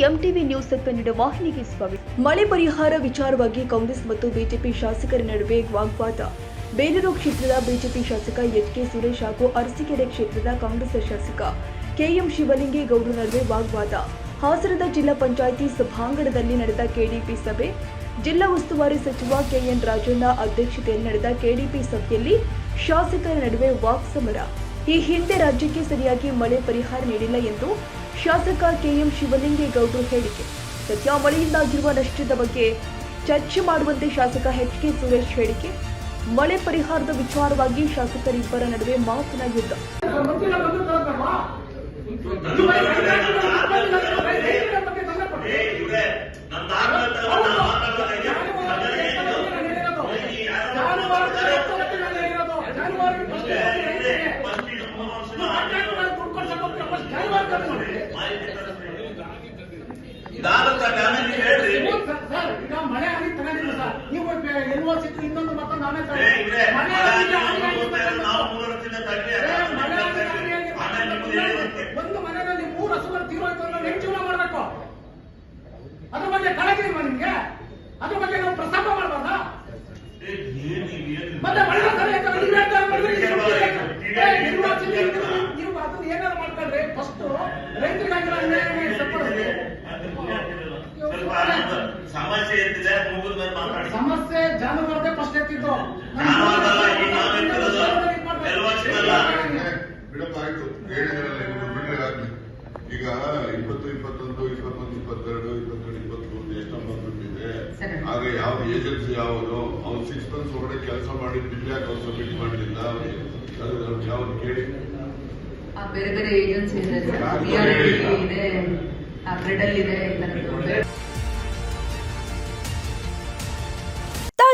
News Kannada ವಾಹಿನಿಗೆ ಸ್ವಾಗತ. ಮಳೆ ಪರಿಹಾರ ವಿಚಾರವಾಗಿ ಕಾಂಗ್ರೆಸ್ ಮತ್ತು ಬಿಜೆಪಿ ಶಾಸಕರ ನಡುವೆ ವಾಗ್ವಾದ. ಬೇಲೂರು ಕ್ಷೇತ್ರದ ಬಿಜೆಪಿ ಶಾಸಕ ಎಚ್ ಕೆ ಸುರೇಶ್ ಹಾಗೂ ಅರಸೀಕೆರೆ ಕ್ಷೇತ್ರದ ಕಾಂಗ್ರೆಸ್ ಶಾಸಕ ಕೆಎಂ ಶಿವಲಿಂಗೇಗೌಡರ ನಡುವೆ ವಾಗ್ವಾದ. ಹಾಸನದ ಜಿಲ್ಲಾ ಪಂಚಾಯಿತಿ ಸಭಾಂಗಣದಲ್ಲಿ ನಡೆದ ಕೆಡಿಪಿ ಸಭೆ. ಜಿಲ್ಲಾ ಉಸ್ತುವಾರಿ ಸಚಿವ ಕೆಎನ್ ರಾಜಣ್ಣ ಅಧ್ಯಕ್ಷತೆಯಲ್ಲಿ ನಡೆದ ಕೆಡಿಪಿ ಸಭೆಯಲ್ಲಿ ಶಾಸಕರ ನಡುವೆ ವಾಕ್ಸಮರ ಈ ಹಿಂದೆ ರಾಜ್ಯಕ್ಕೆ ಸರಿಯಾಗಿ ಮಳೆ ಪರಿಹಾರ ನೀಡಿಲ್ಲ ಎಂದು ಶಾಸಕ ಕೆಎಂ ಶಿವಲಿಂಗೇಗೌಡರು ಹೇಳಿಕೆ. ಸದ್ಯ ಮಳೆಯಿಂದಾಗಿರುವ ನಷ್ಟದ ಬಗ್ಗೆ ಚರ್ಚೆ ಮಾಡುವಂತೆ ಶಾಸಕ ಎಚ್ ಕೆ ಸುರೇಶ್ ಹೇಳಿಕೆ. ಮಳೆ ಪರಿಹಾರದ ವಿಚಾರವಾಗಿ ಶಾಸಕರಿಬ್ಬರ ನಡುವೆ ಮಾತಿನ ಯುದ್ಧ. ನಾವು ಮೂರು ವರ್ಷದಿಂದ ಒಂದು ಮನೆಯಲ್ಲಿ ಮೂರು ಹಸುಗಳು ತೀರೋಯ್ತು ಅಂದ್ರೆ ಹೆಂಗ್ ಜೀವನ ಮಾಡ್ಬೇಕು. ಅದ್ರ ಬಗ್ಗೆ ಕಾಳಜಿ ಇಲ್ವಾ ನಿಮ್ಗೆ? ಅದ್ರ ಬಗ್ಗೆ ನಾವು ಪ್ರಸ್ತಾಪ ಏನು? ಮತ್ತೆ ಮಳೆ ನೀವು ಅದನ್ನ ಏನಾದ್ರು ಮಾಡ್ಕೊಳ್ರಿ ಫಸ್ಟ್ ರೈತರಿಗಾಗಿ. ಸಮಸ್ಯೆ ಸಮಸ್ಯೆ ಜಾನುವಾರದೇ ಫಸ್ಟ್ ಎತ್ತಿದ್ದು ಜಾನುವಾರಲ್ಲ, ಈಗ ನಾವ್ ಎತ್ತಿರೋದು ಎಲ್ವರ್ಷದಲ್ಲ. ಬಿಡಪ್ಪ ಆಯ್ತು ಹೇಳಿದ್ರಲ್ಲ ಇವ್ರು ಈಗ ಇಪ್ಪತ್ತು ಇಪ್ಪತ್ತೊಂದು ಇಪ್ಪತ್ತೊಂದು ಇಪ್ಪತ್ತೆರಡು ಇಪ್ಪತ್ತೆರಡು ಇಪ್ಪತ್ಮೂರು ಎಷ್ಟು ಬಂದ್ಬಿಟ್ಟಿದೆ ಆಗ ಯಾವ ಏಜೆನ್ಸಿ ಯಾವುದು? ಅವ್ನು ಸಿಕ್ಸ್ ಮಂತ್ಸ್ ಒಳಗಡೆ ಕೆಲಸ ಮಾಡಿ ಬಿಲ್ ಯಾಕೆ ಅವ್ರು ಸಬ್ಮಿಟ್ ಮಾಡಲಿಲ್ಲ ಯಾವ್ದು ಕೇಳಿ? ಆ ಬೇರೆ ಬೇರೆ ಏಜೆನ್ಸಿ ಇದೆ. ಇದೆ